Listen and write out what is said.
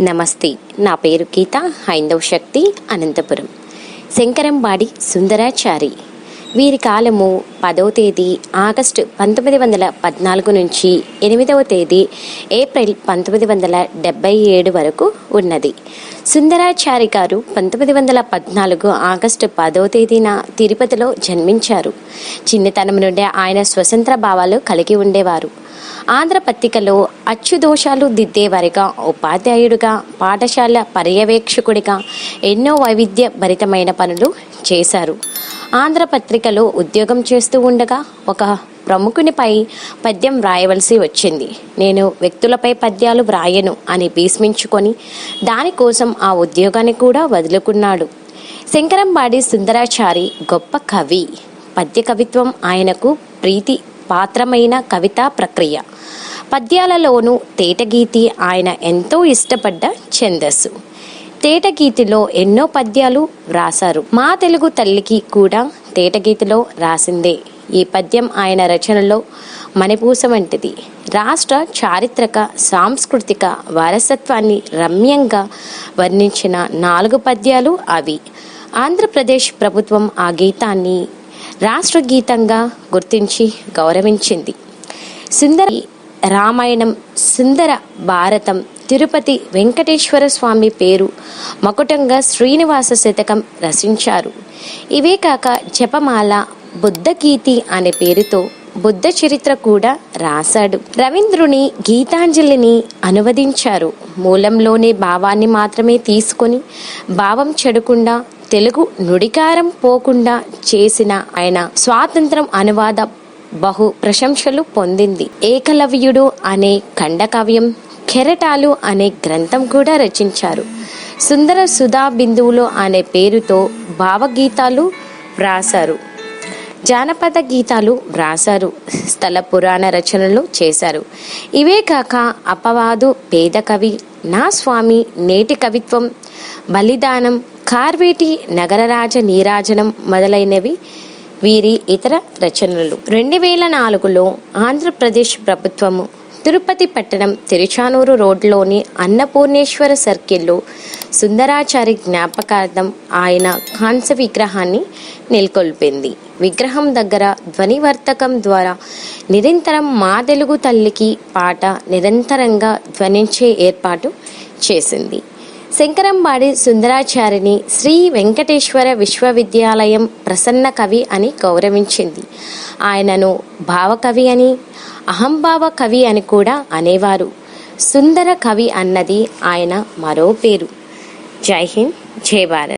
నమస్తే. నా పేరు గీత. హైందవ్ శక్తి అనంతపురం. శంకరంబాడి సుందరాచారి. వీరి కాలము పదవ తేదీ ఆగస్టు పంతొమ్మిది వందల పద్నాలుగు నుంచి ఎనిమిదవ తేదీ ఏప్రిల్ పంతొమ్మిది వందల డెబ్బై ఏడు వరకు ఉన్నది. సుందరాచారి గారు పంతొమ్మిది వందల పద్నాలుగు ఆగస్టు పదవ తేదీన తిరుపతిలో జన్మించారు. చిన్నతనం నుండే ఆయన స్వతంత్ర భావాలు కలిగి ఉండేవారు. ఆంధ్ర పత్రికలో అచ్చు దోషాలు దిద్దేవారిగా ఉపాధ్యాయుడిగా పాఠశాల పర్యవేక్షకుడిగా ఎన్నో వైవిధ్య భరితమైన పనులు చేశారు. ఆంధ్ర పత్రికలో ఉద్యోగం చేస్తూ ఉండగా ఒక ప్రముఖునిపై పద్యం వ్రాయవలసి వచ్చింది. నేను వ్యక్తులపై పద్యాలు వ్రాయను అని భీష్మించుకొని దానికోసం ఆ ఉద్యోగాన్ని కూడా వదులుకున్నాడు. శంకరంబాడి సుందరాచారి గొప్ప కవి. పద్య కవిత్వం ఆయనకు ప్రీతి పాత్రమైన కవితా ప్రక్రియ. పద్యాలలోనూ తేటగీతి ఆయన ఎంతో ఇష్టపడ్డ ఛందస్సు. తేటగీతిలో ఎన్నో పద్యాలు వ్రాసారు మా తెలుగు తల్లికి కూడా తేటగీతిలో రాసిందే. ఈ పద్యం ఆయన రచనలో మణిపూస వంటిది. రాష్ట్ర చారిత్రక సాంస్కృతిక వారసత్వాన్ని రమ్యంగా వర్ణించిన నాలుగు పద్యాలు అవి. ఆంధ్రప్రదేశ్ ప్రభుత్వం ఆ గీతాన్ని రాష్ట్ర గీతంగా గుర్తించి గౌరవించింది. సుందర రామాయణం సుందర భారతం తిరుపతి వెంకటేశ్వర స్వామి పేరు మకుటంగా శ్రీనివాస శతకం రచించారు. ఇవే కాక జపమాల బుద్ధగీతి అనే పేరుతో బుద్ధ చరిత్ర కూడా రాశాడు. రవీంద్రుని గీతాంజలిని అనువదించారు. మూలంలోనే భావాన్ని మాత్రమే తీసుకొని భావం చెడకుండా తెలుగు నుడికారం పోకుండా చేసిన ఆయన స్వాతంత్రం అనువాద బహు ప్రశంసలు పొందింది. ఏకలవ్యుడు అనే ఖండకావ్యం కెరటాలు అనే గ్రంథం కూడా రచించారు. సుందర సుధా బిందువులు అనే పేరుతో భావగీతాలు వ్రాసారు జానపద గీతాలు వ్రాసారు స్థల పురాణ రచనలు చేశారు. ఇవే కాక అపవాదు పేద కవి నా స్వామి నేటి కవిత్వం బలిదానం కార్వేటి నగరరాజ నీరాజనం మొదలైనవి వీరి ఇతర రచనలు. రెండు వేల నాలుగులో ఆంధ్రప్రదేశ్ ప్రభుత్వము తిరుపతి పట్టణం తిరుచానూరు రోడ్లోని అన్నపూర్ణేశ్వర సర్కిల్లో సుందరాచారి జ్ఞాపకార్థం ఆయన కాంస్య విగ్రహాన్ని నెలకొల్పింది. విగ్రహం దగ్గర ధ్వనివర్తకం ద్వారా నిరంతరం మా తెలుగు తల్లికి పాట నిరంతరంగా ధ్వనించే ఏర్పాటు చేసింది. శంకరంబాడి సుందరాచారిని శ్రీ వెంకటేశ్వర విశ్వవిద్యాలయం ప్రసన్న కవి అని గౌరవించింది. ఆయనను భావకవి అని అహంభావ కవి అని కూడా అనేవారు. సుందర కవి అన్నది ఆయన మరో పేరు. జై హింద్ జై భారత్.